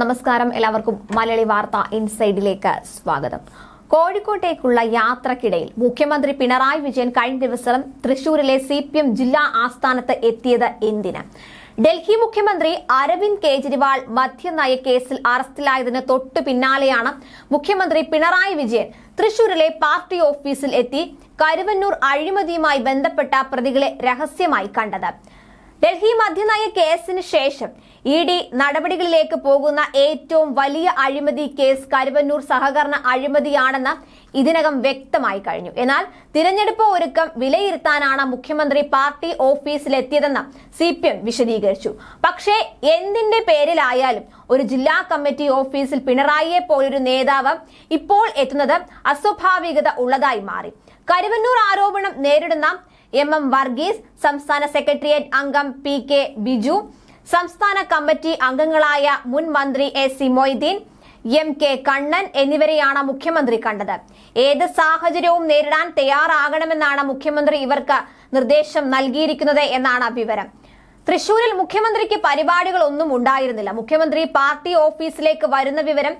നമസ്കാരം. എല്ലാവർക്കും മലയാളി വാർത്ത ഇൻസൈഡിലേക്ക് സ്വാഗതം. കോഴിക്കോട്ടേക്കുള്ള യാത്രക്കിടയിൽ മുഖ്യമന്ത്രി പിണറായി വിജയൻ കഴിഞ്ഞ ദിവസം തൃശൂരിലെ സി പി എം ജില്ലാ ആസ്ഥാനത്ത് എത്തിയത് എന്തിന്? ഡൽഹി മുഖ്യമന്ത്രി അരവിന്ദ് കെജ്രിവാൾ മദ്യനയ കേസിൽ അറസ്റ്റിലായതിന് തൊട്ടു പിന്നാലെയാണ് മുഖ്യമന്ത്രി പിണറായി വിജയൻ തൃശൂരിലെ പാർട്ടി ഓഫീസിൽ എത്തി കരുവന്നൂർ അഴിമതിയുമായി ബന്ധപ്പെട്ട പ്രതികളെ രഹസ്യമായി കണ്ടത്. ഡൽഹി മദ്യനയ കേസിന് ശേഷം ഇ ഡി നടപടികളിലേക്ക് പോകുന്ന ഏറ്റവും വലിയ അഴിമതി കേസ് കരുവന്നൂർ സഹകരണ അഴിമതിയാണെന്ന് ഇതിനകം വ്യക്തമായി കഴിഞ്ഞു. എന്നാൽ തിരഞ്ഞെടുപ്പ് ഒരുക്കം വിലയിരുത്താനാണ് മുഖ്യമന്ത്രി പാർട്ടി ഓഫീസിലെത്തിയതെന്ന് സി പി എം വിശദീകരിച്ചു. പക്ഷേ എന്തിന്റെ പേരിലായാലും ഒരു ജില്ലാ കമ്മിറ്റി ഓഫീസിൽ പിണറായിയെ പോലൊരു നേതാവ് ഇപ്പോൾ എത്തുന്നത് അസ്വാഭാവികത ഉള്ളതായി മാറി. കരുവന്നൂർ ആരോപണം നേരിടുന്ന എം എം വർഗീസ് സംസ്ഥാന സെക്രട്ടേറിയറ്റ് അംഗം പി കെ ബിജു സംസ്ഥാന കമ്മിറ്റി അംഗങ്ങളായ മുൻ മന്ത്രി A C Moideen M K Kannan എന്നിവരെയാണ് മുഖ്യമന്ത്രി കണ്ടത്. ഏത് സാഹചര്യവും നേരിടാൻ തയ്യാറാകണമെന്നാണ് മുഖ്യമന്ത്രി ഇവർക്ക് നിർദ്ദേശം നൽകിയിരിക്കുന്നത് എന്നാണ് വിവരം. തൃശൂരിൽ മുഖ്യമന്ത്രിക്ക് പരിപാടികളൊന്നും ഉണ്ടായിരുന്നില്ല. മുഖ്യമന്ത്രി പാർട്ടി ഓഫീസിലേക്ക് വരുന്ന വിവരം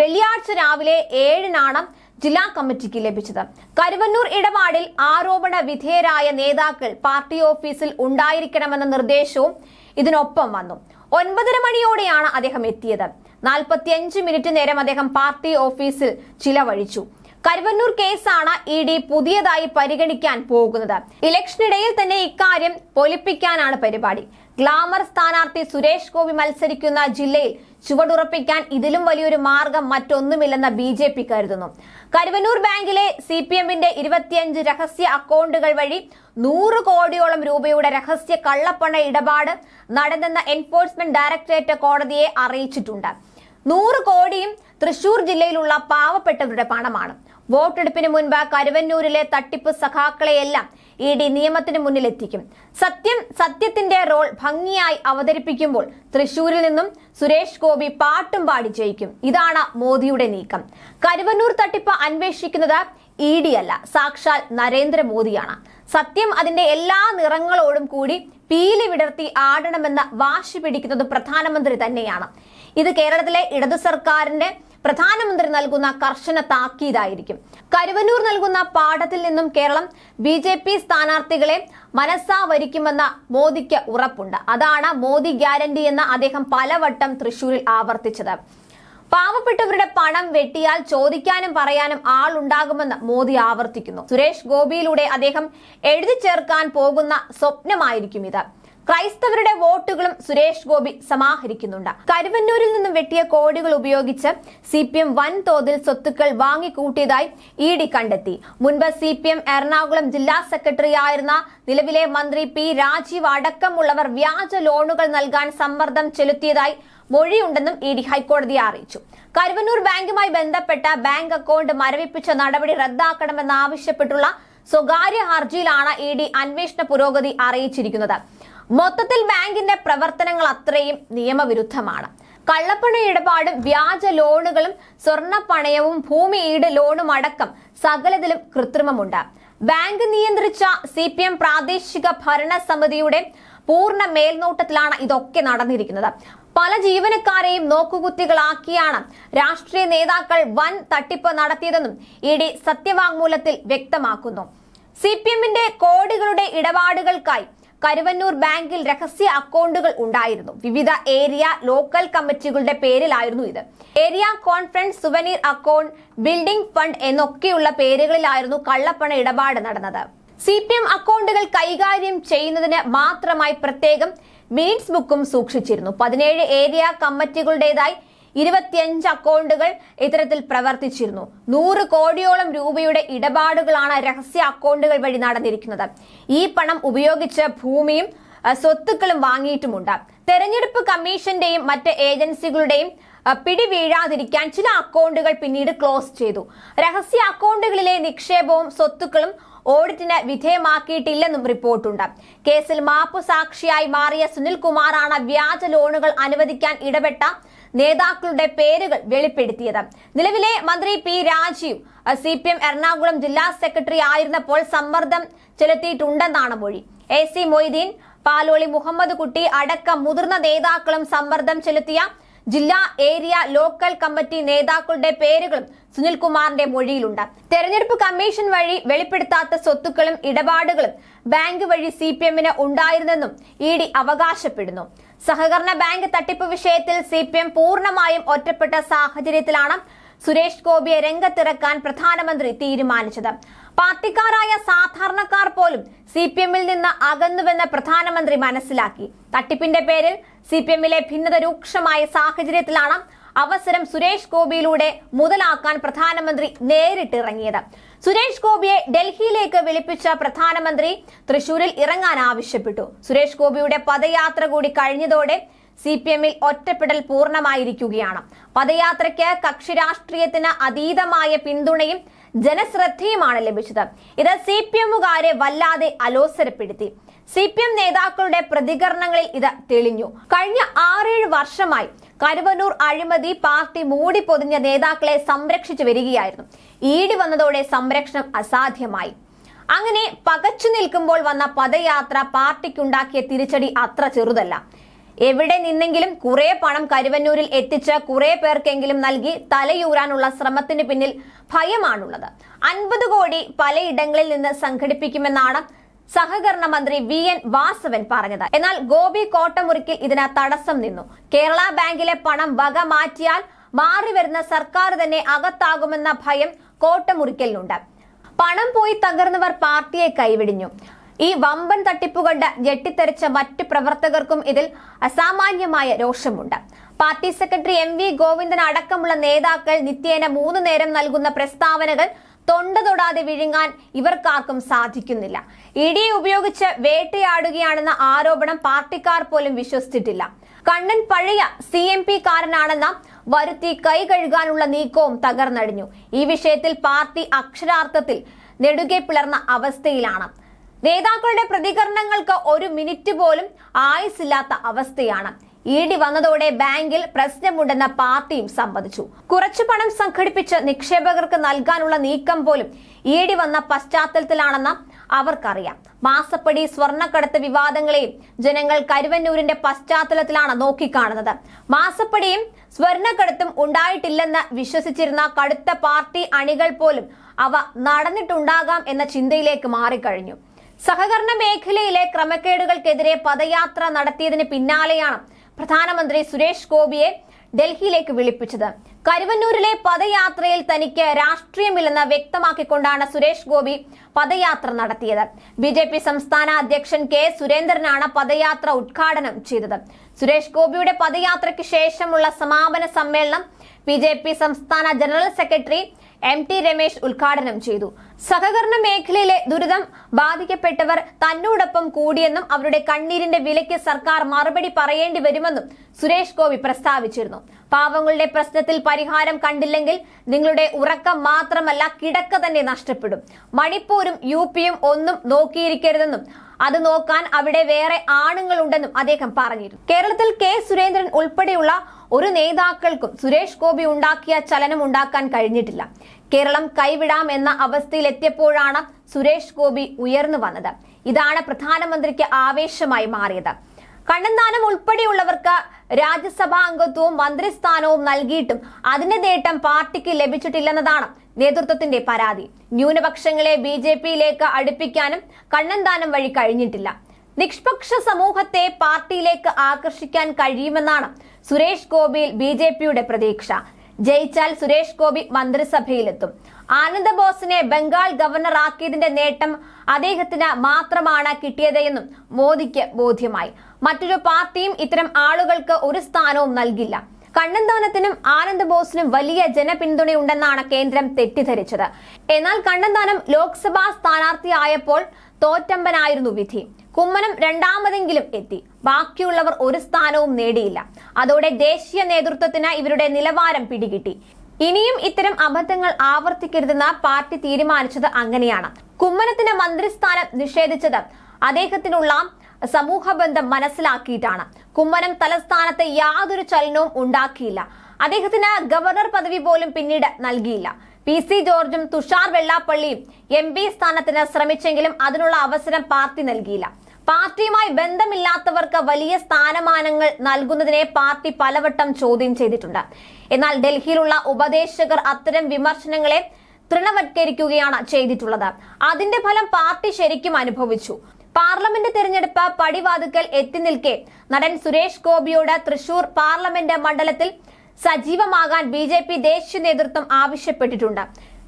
വെള്ളിയാഴ്ച രാവിലെ ഏഴിനാണ് ജില്ലാ കമ്മിറ്റിക്ക് ലഭിച്ചത്. കരുവന്നൂർ ഇടപാടിൽ ആരോപണ വിധേയരായ നേതാക്കൾ പാർട്ടി ഓഫീസിൽ ഉണ്ടായിരിക്കണമെന്ന നിർദ്ദേശവും ഇതിനൊപ്പം വന്നു. ഒൻപതര മണിയോടെയാണ് അദ്ദേഹം എത്തിയത്. നാൽപ്പത്തിയഞ്ച് മിനിറ്റ് നേരം അദ്ദേഹം പാർട്ടി ഓഫീസിൽ ചിലവഴിച്ചു. കരുവന്നൂർ കേസാണ് ഇ ഡി പുതിയതായി പരിഗണിക്കാൻ പോകുന്നത്. ഇലക്ഷനിടയിൽ തന്നെ ഇക്കാര്യം പൊലിപ്പിക്കാനാണ് പരിപാടി. ഗ്ലാമർ സ്ഥാനാർത്ഥി സുരേഷ് ഗോപി മത്സരിക്കുന്ന ജില്ലയിൽ ചുവടുറപ്പിക്കാൻ ഇതിലും വലിയൊരു മാർഗം മറ്റൊന്നുമില്ലെന്ന് ബി ജെ പി കരുതുന്നു. കരുവന്നൂർ ബാങ്കിലെ സി പി എമ്മിന്റെ ഇരുപത്തിയഞ്ച് രഹസ്യ അക്കൗണ്ടുകൾ വഴി നൂറ് കോടിയോളം രൂപയുടെ രഹസ്യ കള്ളപ്പണ ഇടപാട് നടന്നെന്ന് എൻഫോഴ്സ്മെന്റ് ഡയറക്ടറേറ്റ് കോടതിയെ അറിയിച്ചിട്ടുണ്ട്. നൂറ് കോടിയും തൃശൂർ ജില്ലയിലുള്ള പാവപ്പെട്ടവരുടെ പണമാണ്. വോട്ടെടുപ്പിന് മുൻപ് കരുവന്നൂരിലെ തട്ടിപ്പ് സഖാക്കളെയെല്ലാം ഇ ഡി നിയമത്തിന് മുന്നിലെത്തിക്കും. സത്യം സത്യത്തിന്റെ റോൾ ഭംഗിയായി അവതരിപ്പിക്കുമ്പോൾ തൃശൂരിൽ നിന്നും സുരേഷ് ഗോപി പാട്ടും പാടി ജയിക്കും. ഇതാണ് മോദിയുടെ നീക്കം. കരുവന്നൂർ തട്ടിപ്പ് അന്വേഷിക്കുന്നത് ഇ ഡി അല്ല സാക്ഷാൽ നരേന്ദ്രമോദിയാണ്. സത്യം അതിന്റെ എല്ലാ നിറങ്ങളോടും കൂടി പീലി വിടർത്തി ആടണമെന്ന് വാശി പിടിക്കുന്നത് പ്രധാനമന്ത്രി തന്നെയാണ്. ഇത് കേരളത്തിലെ ഇടതു സർക്കാരിന്റെ പ്രധാനമന്ത്രി നൽകുന്ന കർശന താക്കീതായിരിക്കും. കരുവന്നൂർ നൽകുന്ന പാഠത്തിൽ നിന്നും കേരളം ബി ജെ പി സ്ഥാനാർത്ഥികളെ മനസ്സാ വരിക്കുമെന്ന മോദിക്ക് ഉറപ്പുണ്ട്. അതാണ് മോദി ഗ്യാരണ്ടി എന്ന് അദ്ദേഹം പലവട്ടം തൃശൂരിൽ ആവർത്തിച്ചത്. പാവപ്പെട്ടവരുടെ പണം വെട്ടിയാൽ ചോദിക്കാനും പറയാനും ആളുണ്ടാകുമെന്ന് മോദി ആവർത്തിക്കുന്നു. സുരേഷ് ഗോപിയിലൂടെ അദ്ദേഹം എഴുതി ചേർക്കാൻ പോകുന്ന സ്വപ്നമായിരിക്കും ഇത്. ക്രൈസ്തവരുടെ വോട്ടുകളും സുരേഷ് ഗോപി സമാഹരിക്കുന്നുണ്ട്. കരുവന്നൂരിൽ നിന്നും വെട്ടിയ കോടികൾ ഉപയോഗിച്ച് സി പി എം വൻതോതിൽ സ്വത്തുക്കൾ വാങ്ങിക്കൂട്ടിയതായി ഇ ഡി കണ്ടെത്തി. മുൻപ് സി പി എം എറണാകുളം ജില്ലാ സെക്രട്ടറി ആയിരുന്ന നിലവിലെ മന്ത്രി പി രാജീവ് അടക്കമുള്ളവർ വ്യാജ ലോണുകൾ നൽകാൻ സമ്മർദ്ദം ചെലുത്തിയതായി മൊഴിയുണ്ടെന്നും ഇ ഡി ഹൈക്കോടതിയെ അറിയിച്ചു. കരുവന്നൂർ ബാങ്കുമായി ബന്ധപ്പെട്ട ബാങ്ക് അക്കൗണ്ട് മരവിപ്പിച്ച നടപടി റദ്ദാക്കണമെന്നാവശ്യപ്പെട്ടുള്ള സ്വകാര്യ ഹർജിയിലാണ് ഇ ഡി അന്വേഷണ പുരോഗതി അറിയിച്ചിരിക്കുന്നത്. മൊത്തത്തിൽ ബാങ്കിന്റെ പ്രവർത്തനങ്ങൾ അത്രയും നിയമവിരുദ്ധമാണ്. കള്ളപ്പണ ഇടപാടും വ്യാജ ലോണുകളും സ്വർണ പണയവും ഭൂമി ഈട് ലോണും അടക്കം സകലതിലും കൃത്രിമമുണ്ട്. ബാങ്ക് നിയന്ത്രിച്ച സി പി എം പ്രാദേശിക ഭരണ സമിതിയുടെ പൂർണ മേൽനോട്ടത്തിലാണ് ഇതൊക്കെ നടന്നിരിക്കുന്നത്. പല ജീവനക്കാരെയും നോക്കുകുത്തികളാക്കിയാണ് രാഷ്ട്രീയ നേതാക്കൾ വൻ തട്ടിപ്പ് നടത്തിയതെന്നും ഇ ഡി സത്യവാങ്മൂലത്തിൽ വ്യക്തമാക്കുന്നു. സി പി എമ്മിന്റെ കോടികളുടെ ഇടപാടുകൾക്കായി കരുവന്നൂർ ബാങ്കിൽ രഹസ്യ അക്കൗണ്ടുകൾ ഉണ്ടായിരുന്നു. വിവിധ ഏരിയ ലോക്കൽ കമ്മിറ്റികളുടെ പേരിലായിരുന്നു ഇത്. Area conference souvenir account building fund എന്നൊക്കെയുള്ള പേരുകളിലായിരുന്നു കള്ളപ്പണ ഇടപാട് നടന്നത്. സി പി എം അക്കൗണ്ടുകൾ കൈകാര്യം ചെയ്യുന്നതിന് മാത്രമായി പ്രത്യേകം മിനിറ്റ്സ് ബുക്കും സൂക്ഷിച്ചിരുന്നു. പതിനേഴ് ഏരിയ കമ്മിറ്റികളുടേതായി ഇരുപത്തിയഞ്ച് അക്കൗണ്ടുകൾ ഇത്തരത്തിൽ പ്രവർത്തിച്ചിരുന്നു. നൂറ് കോടിയോളം രൂപയുടെ ഇടപാടുകളാണ് രഹസ്യ അക്കൗണ്ടുകൾ വഴി നടന്നിരിക്കുന്നത്. ഈ പണം ഉപയോഗിച്ച് ഭൂമിയും സ്വത്തുക്കളും വാങ്ങിയിട്ടുമുണ്ട്. തെരഞ്ഞെടുപ്പ് കമ്മീഷന്റെയും മറ്റ് ഏജൻസികളുടെയും പിടിവീഴാതിരിക്കാൻ പിടി വീഴാതിരിക്കാൻ ചില അക്കൗണ്ടുകൾ പിന്നീട് ക്ലോസ് ചെയ്തു. രഹസ്യ അക്കൗണ്ടുകളിലെ നിക്ഷേപവും സ്വത്തുക്കളും ഓഡിറ്റിന് വിധേയമാക്കിയിട്ടില്ലെന്നും റിപ്പോർട്ടുണ്ട്. കേസിൽ മാപ്പു സാക്ഷിയായി മാറിയ സുനിൽ കുമാറാണ് വ്യാജ ലോണുകൾ അനുവദിക്കാൻ ഇടപെട്ട നേതാക്കളുടെ പേരുകൾ വെളിപ്പെടുത്തിയത്. നിലവിലെ മന്ത്രി P Rajeev C P M Ernakulam ജില്ലാ സെക്രട്ടറി ആയിരുന്നപ്പോൾ സമ്മർദ്ദം ചെലുത്തിയിട്ടുണ്ടെന്നാണ് മൊഴി. എ സി മൊയ്തീൻ പാലോളി മുഹമ്മദ് കുട്ടി അടക്കം മുതിർന്ന നേതാക്കളും സമ്മർദ്ദം ചെലുത്തിയ ജില്ലാ ഏരിയ ലോക്കൽ കമ്മിറ്റി നേതാക്കളുടെ പേരുകളും സുനിൽകുമാറിന്റെ മൊഴിയിലുണ്ട്. തെരഞ്ഞെടുപ്പ് കമ്മീഷൻ വഴി വെളിപ്പെടുത്താത്ത സ്വത്തുക്കളും ഇടപാടുകളും ബാങ്ക് വഴി സി പി എമ്മിന് ഉണ്ടായിരുന്നെന്നും ഇ ഡി അവകാശപ്പെടുന്നു. സഹകരണ ബാങ്ക് തട്ടിപ്പ് വിഷയത്തിൽ സി പി എം പൂർണമായും ഒറ്റപ്പെട്ട സാഹചര്യത്തിലാണ് സുരേഷ് ഗോപിയെ രംഗത്തിറക്കാൻ പ്രധാനമന്ത്രി തീരുമാനിച്ചത്. പാർട്ടിക്കാരായ സാധാരണക്കാർ പോലും സി പി എമ്മിൽ നിന്ന് അകന്നുവെന്ന് പ്രധാനമന്ത്രി മനസ്സിലാക്കി. തട്ടിപ്പിന്റെ പേരിൽ സി പി എമ്മിലെ ഭിന്നത രൂക്ഷമായ സാഹചര്യത്തിലാണ് അവസരം സുരേഷ് ഗോപിയിലൂടെ മുതലാക്കാൻ പ്രധാനമന്ത്രി നേരിട്ടിറങ്ങിയത് സുരേഷ് ഗോപിയെ ഡൽഹിയിലേക്ക് വിളിപ്പിച്ച പ്രധാനമന്ത്രി തൃശൂരിൽ ഇറങ്ങാൻ ആവശ്യപ്പെട്ടു. സുരേഷ് ഗോപിയുടെ പദയാത്ര കൂടി കഴിഞ്ഞതോടെ സി പി എമ്മിൽ ഒറ്റപ്പെടൽ പൂർണമായിരിക്കുകയാണ്. പദയാത്രയ്ക്ക് കക്ഷി രാഷ്ട്രീയത്തിന് അതീതമായ പിന്തുണയും ജനശ്രദ്ധയുമാണ് ലഭിച്ചത്. ഇത് സി പി എമ്മുകാരെ വല്ലാതെ അലോസരപ്പെടുത്തി. സി പി എം നേതാക്കളുടെ പ്രതികരണങ്ങളിൽ ഇത് തെളിഞ്ഞു. കഴിഞ്ഞ ആറേഴ് വർഷമായി കരുവന്നൂർ അഴിമതി പാർട്ടി മൂടി പൊതിഞ്ഞ നേതാക്കളെ സംരക്ഷിച്ചു വരികയായിരുന്നു. ഈടി വന്നതോടെ സംരക്ഷണം അസാധ്യമായി. അങ്ങനെ പകച്ചു നിൽക്കുമ്പോൾ വന്ന പദയാത്ര പാർട്ടിക്കുണ്ടാക്കിയ തിരിച്ചടി അത്ര ചെറുതല്ല. എവിടെ നിന്നെങ്കിലും കുറെ പണം കരുവന്നൂരിൽ എത്തിച്ച് കുറെ പേർക്കെങ്കിലും നൽകി തലയൂരാനുള്ള ശ്രമത്തിന് പിന്നിൽ ഭയമാണുള്ളത്. അൻപത് കോടി പലയിടങ്ങളിൽ നിന്ന് സംഘടിപ്പിക്കുമെന്നാണ് സഹകരണ മന്ത്രി വി എൻ വാസവൻ പറഞ്ഞത്. എന്നാൽ ഗോപി കോട്ടമുറിക്കിൽ ഇതിന് തടസ്സം നിന്നു. കേരള ബാങ്കിലെ പണം വക മാറ്റിയാൽ മാറി വരുന്ന സർക്കാർ തന്നെ അകത്താകുമെന്ന ഭയം കോട്ടമുറിക്കലിനുണ്ട്. പണം പോയി തകർന്നവർ പാർട്ടിയെ കൈവിടിഞ്ഞു. ഈ വമ്പൻ തട്ടിപ്പ് കണ്ട് ഞെട്ടിത്തെറിച്ച മറ്റ് പ്രവർത്തകർക്കും ഇതിൽ അസാമാന്യമായ രോഷമുണ്ട്. Party secretary M V Govindan അടക്കമുള്ള നേതാക്കൾ നിത്യേന മൂന്ന് നേരം നൽകുന്ന പ്രസ്താവനകൾ തൊണ്ട തൊടാതെ വിഴുങ്ങാൻ ഇവർക്കാർക്കും സാധിക്കുന്നില്ല. ഇടിയെ ഉപയോഗിച്ച് വേട്ടയാടുകയാണെന്ന ആരോപണം പാർട്ടിക്കാർ പോലും വിശ്വസിച്ചിട്ടില്ല. കണ്ണൻ പഴയ സി എം പി കാരനാണെന്ന വരുത്തി കൈ കഴുകാനുള്ള നീക്കവും തകർന്നടിഞ്ഞു. ഈ വിഷയത്തിൽ പാർട്ടി അക്ഷരാർത്ഥത്തിൽ നെടുകെ പിളർന്ന അവസ്ഥയിലാണ്. നേതാക്കളുടെ പ്രതികരണങ്ങൾക്ക് ഒരു മിനിറ്റ് പോലും ആയുസില്ലാത്ത അവസ്ഥയാണ്. ഇ ഡി വന്നതോടെ ബാങ്കിൽ പ്രശ്നമുണ്ടെന്ന പാർട്ടിയും സമ്മതിച്ചു. കുറച്ചു പണം സംഘടിപ്പിച്ച് നിക്ഷേപകർക്ക് നൽകാനുള്ള നീക്കം പോലും ഇ ഡി വന്ന പശ്ചാത്തലത്തിലാണെന്ന് അവർക്കറിയാം. മാസപ്പടി സ്വർണക്കടത്ത് വിവാദങ്ങളെയും ജനങ്ങൾ കരുവന്നൂരിന്റെ പശ്ചാത്തലത്തിലാണ് നോക്കിക്കാണുന്നത്. മാസപ്പടിയും സ്വർണക്കടത്തും ഉണ്ടായിട്ടില്ലെന്ന് വിശ്വസിച്ചിരുന്ന കടുത്ത പാർട്ടി അണികൾ പോലും അവ നടന്നിട്ടുണ്ടാകാം എന്ന ചിന്തയിലേക്ക് മാറിക്കഴിഞ്ഞു. സഹകരണ മേഖലയിലെ ക്രമക്കേടുകൾക്കെതിരെ പദയാത്ര നടത്തിയതിന് പിന്നാലെയാണ് പ്രധാനമന്ത്രി സുരേഷ് ഗോപിയെ ഡൽഹിയിലേക്ക് വിളിപ്പിച്ചത്. കരുവന്നൂരിലെ പദയാത്രയിൽ തനിക്ക് രാഷ്ട്രീയമില്ലെന്ന് വ്യക്തമാക്കിക്കൊണ്ടാണ് സുരേഷ് ഗോപി പദയാത്ര നടത്തിയത്. ബി ജെ പി സംസ്ഥാന അധ്യക്ഷൻ കെ സുരേന്ദ്രനാണ് പദയാത്ര ഉദ്ഘാടനം ചെയ്തത്. സുരേഷ് ഗോപിയുടെ പദയാത്രയ്ക്ക് ശേഷമുള്ള സമാപന സമ്മേളനം ബി ജെ പി സംസ്ഥാന general secretary M T Ramesh ഉദ്ഘാടനം ചെയ്തു. സഹകരണ മേഖലയിലെ ദുരിതം ബാധിക്കപ്പെട്ടവർ തന്നോടൊപ്പം കൂടിയെന്നും അവരുടെ കണ്ണീരിന്റെ വിലയ്ക്ക് സർക്കാർ മറുപടി പറയേണ്ടി വരുമെന്നും സുരേഷ് ഗോപി പ്രസ്താവിച്ചിരുന്നു. പാവങ്ങളുടെ പ്രശ്നത്തിൽ പരിഹാരം കണ്ടില്ലെങ്കിൽ നിങ്ങളുടെ ഉറക്കം മാത്രമല്ല കിടക്ക തന്നെ നഷ്ടപ്പെടും. മണിപ്പൂരും യു പിയും ഒന്നും നോക്കിയിരിക്കരുതെന്നും അത് നോക്കാൻ അവിടെ വേറെ ആണുങ്ങളുണ്ടെന്നും അദ്ദേഹം പറഞ്ഞിരുന്നു. കേരളത്തിൽ കെ സുരേന്ദ്രൻ ഉൾപ്പെടെയുള്ള ഒരു നേതാക്കൾക്കും സുരേഷ് ഗോപി ഉണ്ടാക്കിയ ചലനം ഉണ്ടാക്കാൻ കഴിഞ്ഞിട്ടില്ല. കേരളം കൈവിടാം എന്ന അവസ്ഥയിലെത്തിയപ്പോഴാണ് സുരേഷ് ഗോപി ഉയർന്നു വന്നത്. ഇതാണ് പ്രധാനമന്ത്രിക്ക് ആവേശമായി മാറിയത്. കണ്ണന്താനം ഉൾപ്പെടെയുള്ളവർക്ക് രാജ്യസഭാ അംഗത്വവും മന്ത്രിസ്ഥാനവും നൽകിയിട്ടും അതിന്റെ നേട്ടം പാർട്ടിക്ക് ലഭിച്ചിട്ടില്ലെന്നതാണ് നേതൃത്വത്തിന്റെ പരാതി. ന്യൂനപക്ഷങ്ങളെ ബി ജെ പിയിലേക്ക് അടുപ്പിക്കാനും കണ്ണന്താനം വഴി കഴിഞ്ഞിട്ടില്ല. നിഷ്പക്ഷ സമൂഹത്തെ പാർട്ടിയിലേക്ക് ആകർഷിക്കാൻ കഴിയുമെന്നാണ് സുരേഷ് ഗോപിയിൽ ബി ജെ പിയുടെ പ്രതീക്ഷ. ജയിച്ചാൽ സുരേഷ് ഗോപി മന്ത്രിസഭയിലെത്തും. ആനന്ദ ബോസിനെ ബംഗാൾ ഗവർണറാക്കിയതിന്റെ നേട്ടം അദ്ദേഹത്തിന് മാത്രമാണ് കിട്ടിയതെന്നും മോദിക്ക് ബോധ്യമായി. മറ്റൊരു പാർട്ടിയും ഇത്തരം ആളുകൾക്ക് ഒരു സ്ഥാനവും നൽകില്ല. കണ്ണന്താനത്തിനും ആനന്ദ് ബോസിനും വലിയ ജനപിന്തുണയുണ്ടെന്നാണ് കേന്ദ്രം തെറ്റിദ്ധരിച്ചത്. എന്നാൽ കണ്ണന്താനം ലോക്സഭാ സ്ഥാനാർത്ഥിയായപ്പോൾ തോറ്റമ്പനായിരുന്നു വിധി. കുമ്മനം രണ്ടാമതെങ്കിലും എത്തി. ബാക്കിയുള്ളവർ ഒരു സ്ഥാനവും നേടിയില്ല. അതോടെ ദേശീയ നേതൃത്വത്തിന് ഇവരുടെ നിലവാരം പിടികിട്ടി. ഇനിയും ഇത്തരം അബദ്ധങ്ങൾ ആവർത്തിക്കരുതെന്ന് പാർട്ടി തീരുമാനിച്ചത് അങ്ങനെയാണ്. കുമ്മനത്തിന് മന്ത്രിസ്ഥാനം നിഷേധിച്ചത് അദ്ദേഹത്തിനുള്ള സമൂഹബന്ധം മനസ്സിലാക്കിയിട്ടാണ്. കുമ്മനം തലസ്ഥാനത്ത് യാതൊരു ചലനവും ഉണ്ടാക്കിയില്ല. അദ്ദേഹത്തിന് ഗവർണർ പദവി പോലും പിന്നീട് നൽകിയില്ല. പി സി ജോർജും തുഷാർ വെള്ളാപ്പള്ളിയും എം പി സ്ഥാനത്തിന് ശ്രമിച്ചെങ്കിലും അതിനുള്ള അവസരം പാർട്ടി നൽകിയില്ല. പാർട്ടിയുമായി ബന്ധമില്ലാത്തവർക്ക് വലിയ സ്ഥാനമാനങ്ങൾ നൽകുന്നതിനെ പാർട്ടി പലവട്ടം ചോദ്യം ചെയ്തിട്ടുണ്ട്. എന്നാൽ ഡൽഹിയിലുള്ള ഉപദേശകർ അത്തരം വിമർശനങ്ങളെ തൃണവത്കരിക്കുകയാണ് ചെയ്തിട്ടുള്ളത്. അതിന്റെ ഫലം പാർട്ടി ശരിക്കും അനുഭവിച്ചു. പാർലമെന്റ് തെരഞ്ഞെടുപ്പ് പടിവാതുക്കൽ എത്തി നിൽക്കെ. നടൻ സുരേഷ് ഗോപിയോട് തൃശൂർ പാർലമെന്റ് മണ്ഡലത്തിൽ സജീവമാകാൻ ബി ജെ പി ദേശീയ നേതൃത്വം ആവശ്യപ്പെട്ടിട്ടുണ്ട്.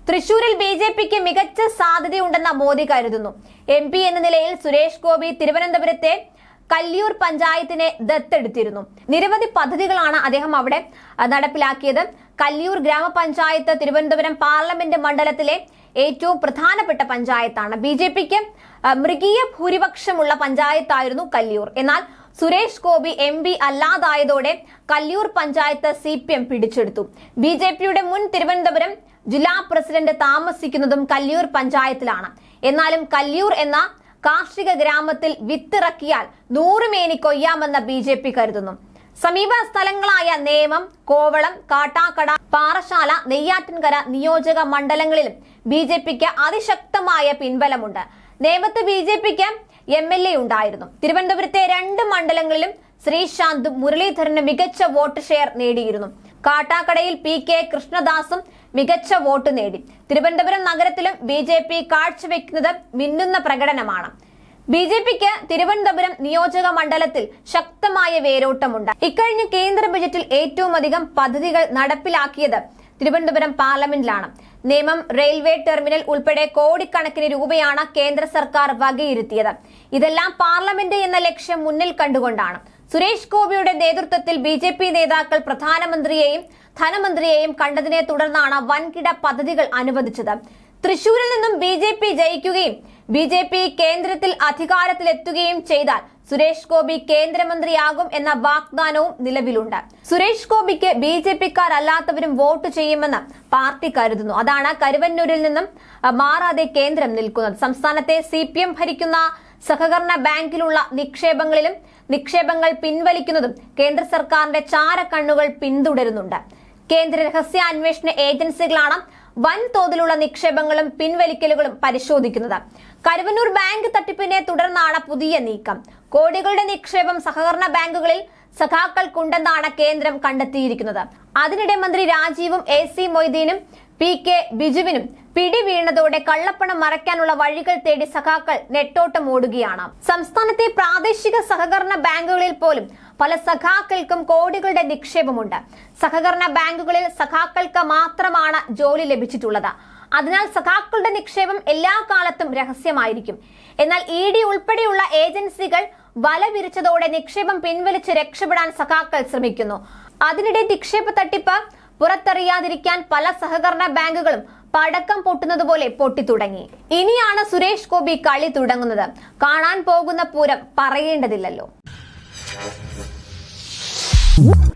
തൃശൂരിൽ ബി ജെ പിക്ക് മികച്ച സാധ്യതയുണ്ടെന്ന മോദി കരുതുന്നു. എം പി എന്ന നിലയിൽ സുരേഷ് ഗോപി തിരുവനന്തപുരത്തെ കല്ലിയൂർ പഞ്ചായത്തിനെ ദത്തെടുത്തിരുന്നു. നിരവധി പദ്ധതികളാണ് അദ്ദേഹം അവിടെ നടപ്പിലാക്കിയത്. കല്ലിയൂർ ഗ്രാമപഞ്ചായത്ത് തിരുവനന്തപുരം പാർലമെന്റ് മണ്ഡലത്തിലെ ഏറ്റവും പ്രധാനപ്പെട്ട പഞ്ചായത്താണ്. ബി ജെ പിക്ക് മൃഗീയ ഭൂരിപക്ഷമുള്ള പഞ്ചായത്തായിരുന്നു കല്ലിയൂർ. എന്നാൽ Suresh Gopi M P അല്ലാതായതോടെ Kalliyoor panchayat C P M പിടിച്ചെടുത്തു. ബി ജെ പിയുടെ മുൻ തിരുവനന്തപുരം ജില്ലാ പ്രസിഡന്റ് താമസിക്കുന്നതും കല്ലിയൂർ പഞ്ചായത്തിലാണ്. എന്നാലും കല്ലിയൂർ എന്ന കാർഷിക ഗ്രാമത്തിൽ വിത്തിറക്കിയാൽ നൂറുമേനി കൊയ്യാമെന്ന് ബി കരുതുന്നു. സമീപ സ്ഥലങ്ങളായ നേമം കോവളം കാട്ടാക്കട പാറശാല നെയ്യാറ്റിൻകര നിയോജക മണ്ഡലങ്ങളിലും ബി ജെ പിക്ക് അതിശക്തമായ പിൻബലമുണ്ട്. നേമത്ത് ബി ജെ പിക്ക് എം എൽ എ ഉണ്ടായിരുന്നു. തിരുവനന്തപുരത്തെ രണ്ട് മണ്ഡലങ്ങളിലും ശ്രീശാന്തും മുരളീധരനും മികച്ച വോട്ട് ഷെയർ നേടിയിരുന്നു. കാട്ടാക്കടയിൽ പി കെ കൃഷ്ണദാസും മികച്ച വോട്ട് നേടി. തിരുവനന്തപുരം നഗരത്തിലും ബി ജെ പി കാഴ്ചവെക്കുന്നത് മിന്നുന്ന പ്രകടനമാണ്. ബി ജെ പിക്ക് തിരുവനന്തപുരം നിയോജക മണ്ഡലത്തിൽ ശക്തമായ വേരോട്ടമുണ്ട്. ഇക്കഴിഞ്ഞ കേന്ദ്ര ബജറ്റിൽ ഏറ്റവും അധികം പദ്ധതികൾ നടപ്പിലാക്കിയത് തിരുവനന്തപുരം പാർലമെന്റിലാണ്. നിയമം റെയിൽവേ ടെർമിനൽ ഉൾപ്പെടെ കോടിക്കണക്കിന് രൂപയാണ് കേന്ദ്ര സർക്കാർ വകയിരുത്തിയത്. ഇതെല്ലാം പാർലമെന്റ് എന്ന ലക്ഷ്യം മുന്നിൽ കണ്ടുകൊണ്ടാണ്. സുരേഷ് ഗോപിയുടെ നേതൃത്വത്തിൽ ബി ജെ പി നേതാക്കൾ പ്രധാനമന്ത്രിയെയും ധനമന്ത്രിയെയും കണ്ടതിനെ തുടർന്നാണ് വൻകിട പദ്ധതികൾ അനുവദിച്ചത്. തൃശൂരിൽ നിന്നും ബി ജെ പി ജയിക്കുകയും ബി ജെ പി കേന്ദ്രത്തിൽ അധികാരത്തിലെത്തുകയും ചെയ്താൽ സുരേഷ് ഗോപി കേന്ദ്രമന്ത്രിയാകും എന്ന വാഗ്ദാനവും നിലവിലുണ്ട്. സുരേഷ് ഗോപിക്ക് ബി ജെ പിക്കാരല്ലാത്തവരും വോട്ട് ചെയ്യുമെന്ന് പാർട്ടി കരുതുന്നു. അതാണ് കരുവന്നൂരിൽ നിന്നും മാറാതെ കേന്ദ്രം നിൽക്കുന്നത്. സംസ്ഥാനത്തെ സി പി എം ഭരിക്കുന്ന സഹകരണ ബാങ്കിലുള്ള നിക്ഷേപങ്ങളിലും നിക്ഷേപങ്ങൾ പിൻവലിക്കുന്നതും കേന്ദ്ര സർക്കാരിന്റെ ചാരക്കണ്ണുകൾ പിന്തുടരുന്നുണ്ട്. കേന്ദ്ര രഹസ്യാന്വേഷണ ഏജൻസികളാണ് വൻതോതിലുള്ള നിക്ഷേപങ്ങളും പിൻവലിക്കലുകളും പരിശോധിക്കുന്നത്. കരുവന്നൂർ ബാങ്ക് തട്ടിപ്പിനെ തുടർന്നാണ് പുതിയ നീക്കം. കോടികളുടെ നിക്ഷേപം സഹകരണ ബാങ്കുകളിൽ സഖാക്കൾക്കുണ്ടെന്നാണ് കേന്ദ്രം കണ്ടെത്തിയിരിക്കുന്നത്. അതിനിടെ മന്ത്രി രാജീവും എ സി മൊയ്തീനും പി കെ ബിജുവിനും പിടി വീണതോടെ കള്ളപ്പണം മറയ്ക്കാനുള്ള വഴികൾ തേടി സഖാക്കൾ നെട്ടോട്ടം ഓടുകയാണ് സംസ്ഥാനത്തെ പ്രാദേശിക സഹകരണ ബാങ്കുകളിൽ പോലും പല സഖാക്കൾക്കും കോടികളുടെ നിക്ഷേപമുണ്ട്. സഹകരണ ബാങ്കുകളിൽ സഖാക്കൾക്ക് മാത്രമാണ് ജോലി ലഭിച്ചിട്ടുള്ളത്. അതിനാൽ സഖാക്കളുടെ നിക്ഷേപം എല്ലാ കാലത്തും രഹസ്യമായിരിക്കും. എന്നാൽ ഇ ഡി ഉൾപ്പെടെയുള്ള ഏജൻസികൾ വല വിരിച്ചതോടെ നിക്ഷേപം പിൻവലിച്ച് രക്ഷപ്പെടാൻ സഖാക്കൾ ശ്രമിക്കുന്നു. അതിനിടെ നിക്ഷേപ തട്ടിപ്പ് പുറത്തറിയാതിരിക്കാൻ പല സഹകരണ ബാങ്കുകളും പടക്കം പൊട്ടുന്നത് പോലെ പൊട്ടിത്തുടങ്ങി. ഇനിയാണ് സുരേഷ് ഗോപി കളി തുടങ്ങുന്നത്. കാണാൻ പോകുന്ന പൂരം പറയേണ്ടതില്ലല്ലോ. Ooh.